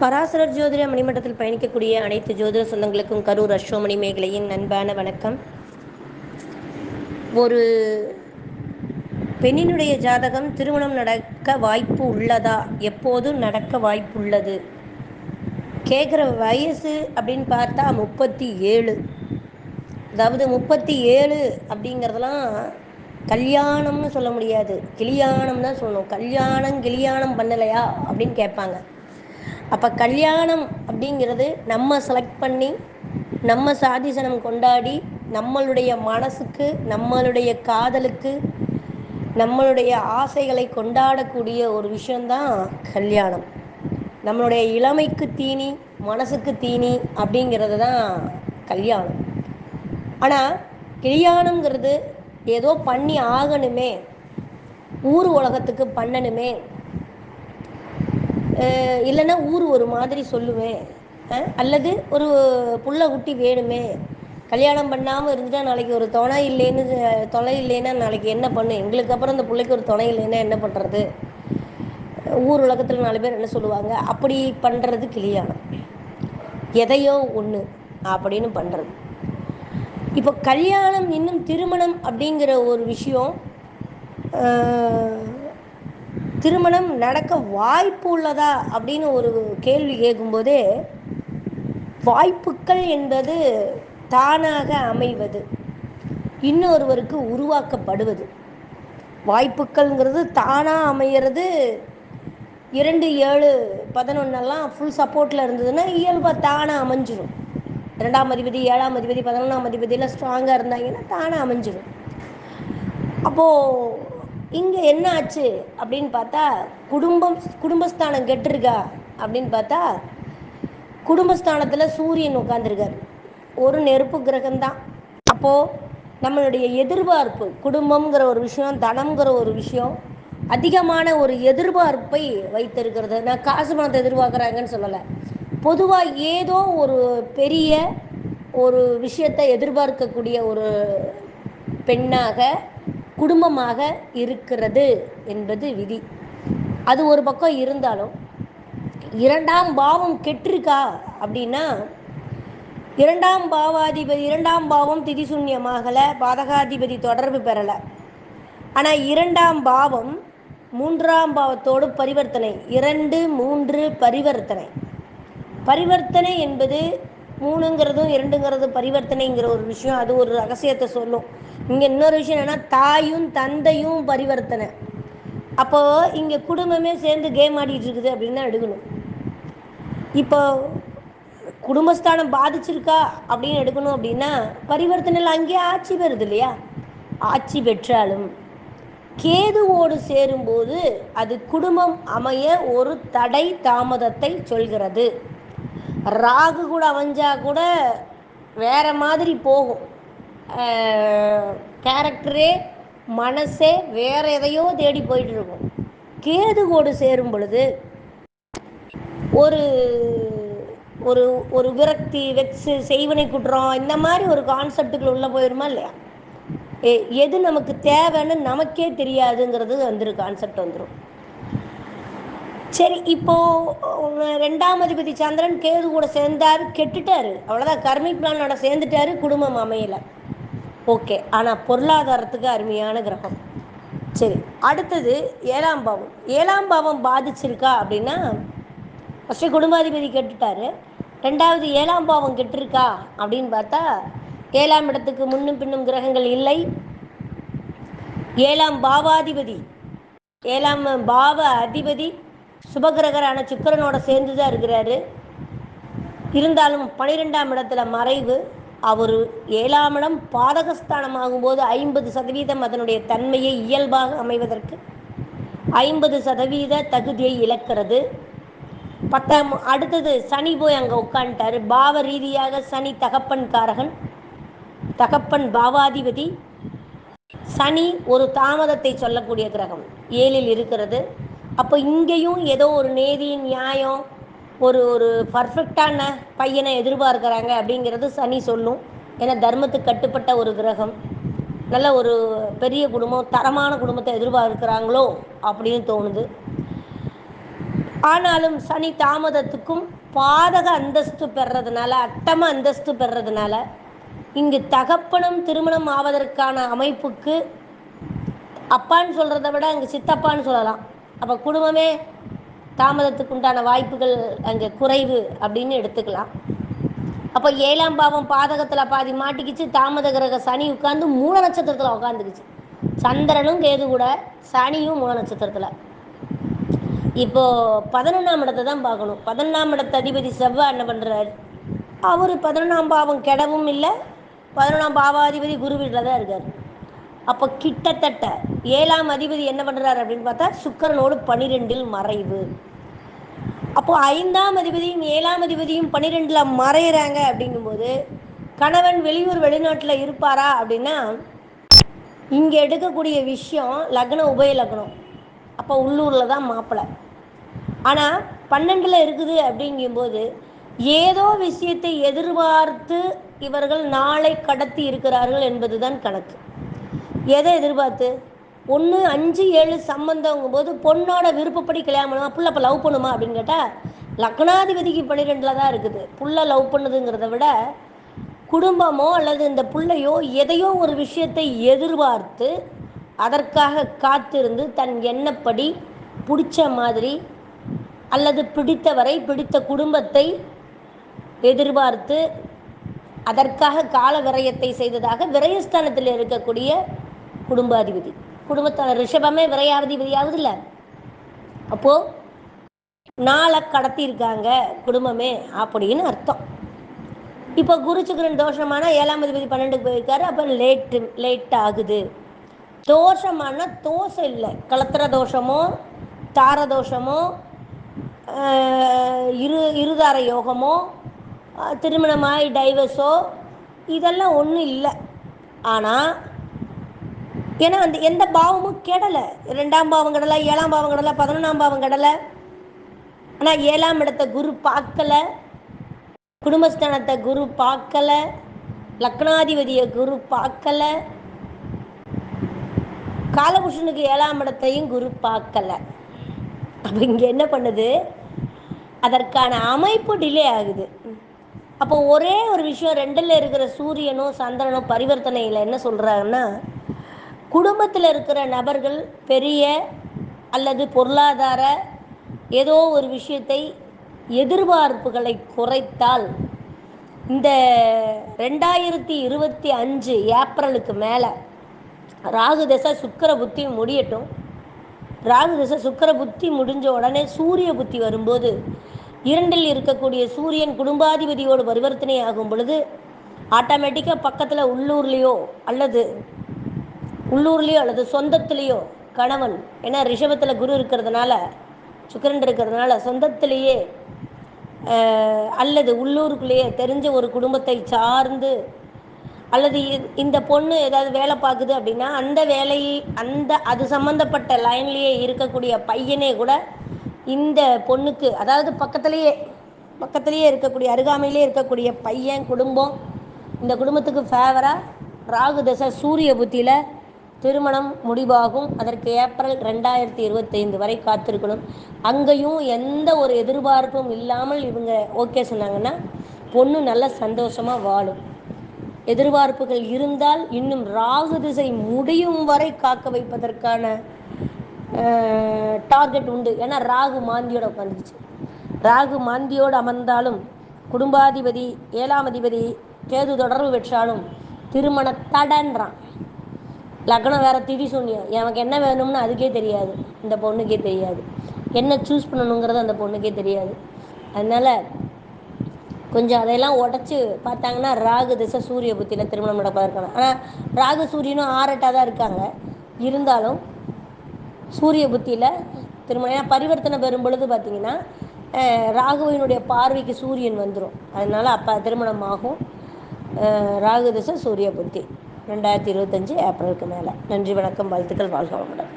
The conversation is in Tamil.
பராசரர் ஜோதிட மணிமண்டத்தில் பயணிக்கக்கூடிய அனைத்து ஜோதிட சொந்தங்களுக்கும் கரூர் அஸ்வமணி மேகலையின் அன்பான வணக்கம். ஒரு பெண்ணினுடைய ஜாதகம் திருமணம் நடக்க வாய்ப்பு உள்ளதா? எப்போது நடக்க வாய்ப்பு உள்ளது கேட்குற வயசு அப்படின்னு பார்த்தா முப்பத்தி ஏழு. அதாவது முப்பத்தி ஏழு அப்படிங்கிறதெல்லாம் கல்யாணம்னு சொல்ல முடியாது. கிளியாணம் தான் சொல்லணும். கல்யாணம் கிளியாணம் பண்ணலையா அப்படின்னு கேட்பாங்க. அப்போ கல்யாணம் அப்படிங்கிறது நம்ம செலக்ட் பண்ணி நம்ம சாதிசனம் கொண்டாடி நம்மளுடைய மனசுக்கு நம்மளுடைய காதலுக்கு நம்மளுடைய ஆசைகளை கொண்டாடக்கூடிய ஒரு விஷயந்தான் கல்யாணம். நம்மளுடைய இளமைக்கு தீனி மனசுக்கு தீனி அப்படிங்கிறது தான் கல்யாணம். ஆனால் கல்யாணங்கிறது ஏதோ பண்ணி ஆகணுமே ஊர் உலகத்துக்கு பண்ணணுமே இல்லைன்னா ஊர் ஒரு மாதிரி சொல்லுவேன். அல்லது ஒரு புள்ள குட்டி வேணுமே. கல்யாணம் பண்ணாமல் இருந்துட்டா நாளைக்கு ஒரு துணை இல்லைன்னு தொலை இல்லைன்னா நாளைக்கு என்ன பண்ணு? எங்களுக்கு அப்புறம் இந்த பிள்ளைக்கு ஒரு துணை இல்லைன்னா என்ன பண்ணுறது ஊர் உலகத்தில் நாலு பேர் என்ன சொல்லுவாங்க? அப்படி பண்ணுறது கல்யாணம். எதையோ ஒன்று அப்படின்னு பண்ணுறது இப்போ கல்யாணம் இன்னும் திருமணம் அப்படிங்கிற ஒரு விஷயம் திருமணம் நடக்க வாய்ப்பு உள்ளதா அப்படின்னு ஒரு கேள்வி கேட்கும்போதே வாய்ப்புகள் என்பது தானாக அமைவது இன்னொருவருக்கு உருவாக்கப்படுவது. வாய்ப்புகள்ங்கிறது தானாக அமையிறது இரண்டு ஏழு பதினொன்னெல்லாம் ஃபுல் சப்போர்ட்டில் இருந்ததுன்னா இயல்பாக தானாக அமைஞ்சிடும் ரெண்டாம் அதிபதி ஏழாம் அதிபதி பதினொன்றாம் அதிபதியெல்லாம் ஸ்ட்ராங்காக இருந்தாங்கன்னா தானாக அமைஞ்சிடும் அப்போது இங்கே என்ன ஆச்சு அப்படின்னு பார்த்தா குடும்பம் குடும்பஸ்தானம் கெட்டிருக்கா அப்படின்னு பார்த்தா குடும்பஸ்தானத்தில் சூரியன் உட்காந்துருக்கார் ஒரு நெருப்பு கிரகம்தான். அப்போது நம்மளுடைய எதிர்பார்ப்பு குடும்பம்ங்கிற ஒரு விஷயம் தனம்ங்கிற ஒரு விஷயம் அதிகமான ஒரு எதிர்பார்ப்பை வைத்திருக்கிறது. நான் காசு பணத்தை எதிர்பார்க்குறாங்கன்னு சொல்லலை. பொதுவாக ஏதோ ஒரு பெரிய ஒரு விஷயத்தை எதிர்பார்க்கக்கூடிய ஒரு பெண்ணாக குடும்பமாக இருக்கிறது என்பது விதி. அது ஒரு பக்கம் இருந்தாலும் இரண்டாம் பாவம் கெட்டிருக்கா அப்படின்னா இரண்டாம் பாவாதிபதி இரண்டாம் பாவம் திதிசூன்யமாகலை பாதகாதிபதி தொடர்பு பெறலை. ஆனால் இரண்டாம் பாவம் மூன்றாம் பாவத்தோடு பரிவர்த்தனை. இரண்டு மூன்று பரிவர்த்தனை. பரிவர்த்தனை என்பது மூணுங்கிறதும் இரண்டுங்கிறதும் பரிவர்த்தனைங்கிற ஒரு விஷயம் அது ஒரு ரகசியத்தை சொல்லும். இங்கே இன்னொரு விஷயம் என்னென்னா தாயும் தந்தையும் பரிவர்த்தனை. அப்போது இங்கே குடும்பமே சேர்ந்து கேம் ஆடிட்டு இருக்குது அப்படின்னு தான் எடுக்கணும். இப்போ குடும்பஸ்தானம் பாதிச்சிருக்கா அப்படின்னு எடுக்கணும் அப்படின்னா பரிவர்த்தனையில் அங்கேயே ஆட்சி பெறுது இல்லையா? ஆட்சி பெற்றாலும். கேதுவோடு சேரும்போது அது குடும்பம் அமைய ஒரு தடை தாமதத்தை சொல்கிறது. ராகு கூட அமைஞ்சா கூட வேற மாதிரி போகும். கேரக்டரே மனசே வேற எதையோ தேடி போயிட்டு இருக்கும். கேது கோடு சேரும் பொழுது ஒரு ஒரு ஒரு விரக்தி வெக்ஸு செய்வனை குற்றம் இந்த மாதிரி ஒரு கான்செப்டுக்குள்ள உள்ள போயிருமா இல்லையா? எது நமக்கு தேவைன்னு நமக்கே தெரியாதுங்கிறது வந்துரு கான்செப்ட் வந்துடும் சரி இப்போ ரெண்டாம் அதிபதி சந்திரன் கேது கூட சேர்ந்தாரு கெட்டுட்டாரு. அவ்வளோதான் கர்மிக் பிளானோட சேர்ந்துட்டாரு குடும்பம் அமையலை. ஓகே. ஆனால் பொருளாதாரத்துக்கு அருமையான கிரகம். சரி அடுத்தது ஏழாம் பாவம். ஏழாம் பாவம் பாதிச்சிருக்கா அப்படின்னா ஃபஸ்ட்டு குடும்பாதிபதி கெட்டுட்டாரு. ரெண்டாவது ஏழாம் பாவம் கெட்டிருக்கா அப்படின்னு பார்த்தா ஏழாம் இடத்துக்கு முன்னும் பின்னும் கிரகங்கள் இல்லை. ஏழாம் பாவாதிபதி. ஏழாம் பாவ அதிபதி சுபகிரகரான சுக்கரனோட சேர்ந்து தான் இருக்கிறாரு. இருந்தாலும் பனிரெண்டாம் இடத்துல மறைவு. அவர் ஏழாம் இடம் பாதகஸ்தானம் ஆகும்போது ஐம்பது சதவீதம் அதனுடைய தன்மையை இயல்பாக அமைவதற்கு ஐம்பது சதவீத தகுதியை இழக்கிறது. பத்தாம் அடுத்தது சனி போய் அங்கே உட்காந்துட்டார் பாவ ரீதியாக சனி தகப்பன் காரகன் தகப்பன் பாவாதிபதி. சனி ஒரு தாமதத்தை சொல்லக்கூடிய கிரகம். ஏழில் இருக்கிறது. அப்போ இங்கேயும் ஏதோ ஒரு நேதி நியாயம் ஒரு ஒரு பர்ஃபெக்டான பையனை எதிர்பார்க்குறாங்க அப்படிங்கிறது சனி சொல்லும். ஏன்னா தர்மத்துக்கு கட்டுப்பட்ட ஒரு கிரகம். நல்ல ஒரு பெரிய குடும்பம் தரமான குடும்பத்தை எதிர்பார்க்குறாங்களோ அப்படின்னு தோணுது. ஆனாலும் சனி தாமதத்துக்கும் பாதக அந்தஸ்து பெறதுனால அட்டம அந்தஸ்து பெறதுனால இங்கு தகப்பனும் திருமணம் ஆவதற்கான அமைப்புக்கு அப்பான்னு சொல்கிறத விட அங்கே சித்தப்பான்னு சொல்லலாம். அப்போ குடும்பமே தாமதத்துக்கு உண்டான வாய்ப்புகள் அங்கே குறைவு அப்படின்னு எடுத்துக்கலாம். அப்போ ஏழாம் பாவம் பாதகத்தில் பாதி மாட்டிக்கிச்சு தாமத கிரக சனி உட்காந்து மூல நட்சத்திரத்தில் உட்காந்துக்குச்சு சந்திரனும் கேது கூட சனியும் மூல நட்சத்திரத்தில். இப்போ பதினொன்றாம் இடத்தை தான் பார்க்கணும். பதினொன்றாம் இடத்த அதிபதி செவ்வாய் என்ன பண்ணுறாரு அவர் பதினொன்றாம் பாவம் கெடவும் இல்லை பதினொன்றாம் பாவாதிபதி குரு வீட்டில் தான் இருக்கார். அப்போ கிட்டத்தட்ட ஏழாம் அதிபதி என்ன பண்ணுறாரு அப்படின்னு பார்த்தா சுக்கரனோடு பனிரெண்டில் மறைவு. அப்போ ஐந்தாம் அதிபதியும் ஏழாம் அதிபதியும் பன்னிரெண்டில் மறையிறாங்க அப்படிங்கும்போது கணவன் வெளியூர் வெளிநாட்டில் இருப்பாரா அப்படின்னா இங்கே எடுக்கக்கூடிய விஷயம் லக்னம் உபய லக்னம். அப்போ உள்ளூரில் தான் மாப்பிள்ளை ஆனால் பன்னெண்டில் இருக்குது அப்படிங்கும்போது ஏதோ விஷயத்தை எதிர்பார்த்து இவர்கள் நாளை கடத்தி இருக்கிறார்கள் என்பதுதான் கணக்கு. எதை எதிர்பார்த்து? ஒன்று அஞ்சு ஏழு சம்பந்தங்கும் போது பொண்ணோட விருப்பப்படி கல்யாணம் பண்ணுமா? புள்ள இப்போ லவ் பண்ணுமா அப்படின்னு கேட்டால் லக்னாதிபதிக்கு பன்னிரெண்டில் தான் இருக்குது. புள்ள லவ் பண்ணுதுங்கிறத விட குடும்பமோ அல்லது இந்த பிள்ளையோ எதையோ ஒரு விஷயத்தை எதிர்பார்த்து அதற்காக காத்திருந்து தன் எண்ணப்படி பிடிச்ச மாதிரி அல்லது பிடித்தவரை பிடித்த குடும்பத்தை எதிர்பார்த்து அதற்காக கால விரயத்தை செய்ததாக விரயஸ்தானத்தில் இருக்கக்கூடிய குடும்பாதிபதி. குடும்பத்தோட ரிஷபமே விரையாதிபதியாவது இல்லை. அப்போது நாளை கடத்தியிருக்காங்க குடும்பமே அப்படின்னு அர்த்தம். இப்போ குரு சுக்கரன் தோஷமான ஏழாம் அதிபதி பன்னெண்டுக்கு போயிருக்காரு அப்போ லேட்டு லேட் ஆகுது. தோஷமான தோஷம் இல்லை. கலத்திர தோஷமோ தார தோஷமோ இரு இருதார யோகமோ திருமணமாய் டைவர்ஸோ இதெல்லாம் ஒன்றும் இல்லை. ஆனால் ஏன்னா அந்த எந்த பாவமும் கெடலை. ரெண்டாம் பாவம் கெடலை ஏழாம் பாவம் கெடலை பதினொன்றாம் பாவம் கெடலை. ஆனால் ஏழாம் இடத்த குரு பார்க்கல. குடும்பஸ்தானத்தை குரு பார்க்கல. லக்னாதிபதியை குரு பார்க்கல. காலபுஷனுக்கு ஏழாம் இடத்தையும் குரு பார்க்கல. அப்போ இங்கே என்ன பண்ணுது? அதற்கான அமைப்பு டிலே ஆகுது. அப்போ ஒரே ஒரு விஷயம் ரெண்டில் இருக்கிற சூரியனும் சந்திரனும் பரிவர்த்தனையில் என்ன சொல்கிறாங்கன்னா குடும்பத்தில் இருக்கிற நபர்கள் பெரிய அல்லது பொருளாதார ஏதோ ஒரு விஷயத்தை எதிர்பார்ப்புகளை குறைத்தால் இந்த ரெண்டாயிரத்தி இருபத்தி அஞ்சு ஏப்ரலுக்கு மேலே ராகு தசை சுக்கர புத்தி முடியட்டும். ராகு தசை சுக்கர புத்தி முடிஞ்ச உடனே சூரிய புத்தி வரும்போது இரண்டில் இருக்கக்கூடிய சூரியன் குடும்பாதிபதியோடு பரிவர்த்தனை ஆகும் பொழுது ஆட்டோமேட்டிக்காக பக்கத்தில் உள்ளூர்லேயோ அல்லது உள்ளூர்லேயோ அல்லது சொந்தத்திலேயோ கணவன் ஏன்னா ரிஷபத்தில் குரு இருக்கிறதுனால சுக்கரன் இருக்கிறதுனால சொந்தத்திலேயே அல்லது உள்ளூருக்குள்ளேயே தெரிஞ்ச ஒரு குடும்பத்தை சார்ந்து அல்லது இ- இந்த பொண்ணு ஏதாவது வேலை பார்க்குது அப்படின்னா அந்த வேலையை அந்த அது சம்மந்தப்பட்ட லைன்லேயே இருக்கக்கூடிய பையனே கூட இந்த பொண்ணுக்கு அதாவது பக்கத்துலேயே பக்கத்துலேயே இருக்கக்கூடிய அருகாமையிலே இருக்கக்கூடிய பையன் குடும்பம் இந்த குடும்பத்துக்கு ஃபேவராக ராகு தசை சூரிய புத்தியில் திருமணம் முடிவாகும். அதற்கு ஏப்ரல் ரெண்டாயிரத்தி இருபத்தைந்து வரை காத்திருக்கணும். அங்கேயும் எந்த ஒரு எதிர்பார்ப்பும் இல்லாமல் இவங்க ஓகே சொன்னாங்கன்னா பொண்ணு நல்ல சந்தோஷமாக வாழும். எதிர்பார்ப்புகள் இருந்தால் இன்னும் ராகு திசை முடியும் வரை காக்க வைப்பதற்கான டார்கெட் உண்டு. ஏன்னா ராகு மாந்தியோட உட்காந்துச்சு ராகு மாந்தியோடு அமர்ந்தாலும் குடும்பாதிபதி ஏழாம் அதிபதி கேது தொடர்பு பெற்றாலும் திருமண தடன்றான். லக்னம் வேற திதி சூன்யம் எனக்கு என்ன வேணும்னு அதுக்கே தெரியாது. இந்த பொண்ணுக்கே தெரியாது. என்ன சூஸ் பண்ணணுங்கிறது அந்த பொண்ணுக்கே தெரியாது. அதனால் கொஞ்சம் அதையெல்லாம் உடச்சி பார்த்தாங்கன்னா ராகு திசை சூரிய புத்தியில் திருமணம் நடப்பதற்கான ஆனால் ராகு சூரியனும் ஆறட்டாக தான் இருக்காங்க. இருந்தாலும் சூரிய புத்தியில் திருமணம் ஏன்னா பரிவர்த்தனை பெறும் பொழுது பார்த்தீங்கன்னா ராகுவினுடைய பார்வைக்கு சூரியன் வந்துடும் அதனால் அப்போ திருமணம் ஆகும் ராகு திசை சூரிய புத்தி. ரெண்டாயிரத்தி இருபத்தஞ்சி ஏப்ரலுக்கு மேலே. நன்றி வணக்கம் வாழ்த்துக்கள் வாழ்க வளமுடன்.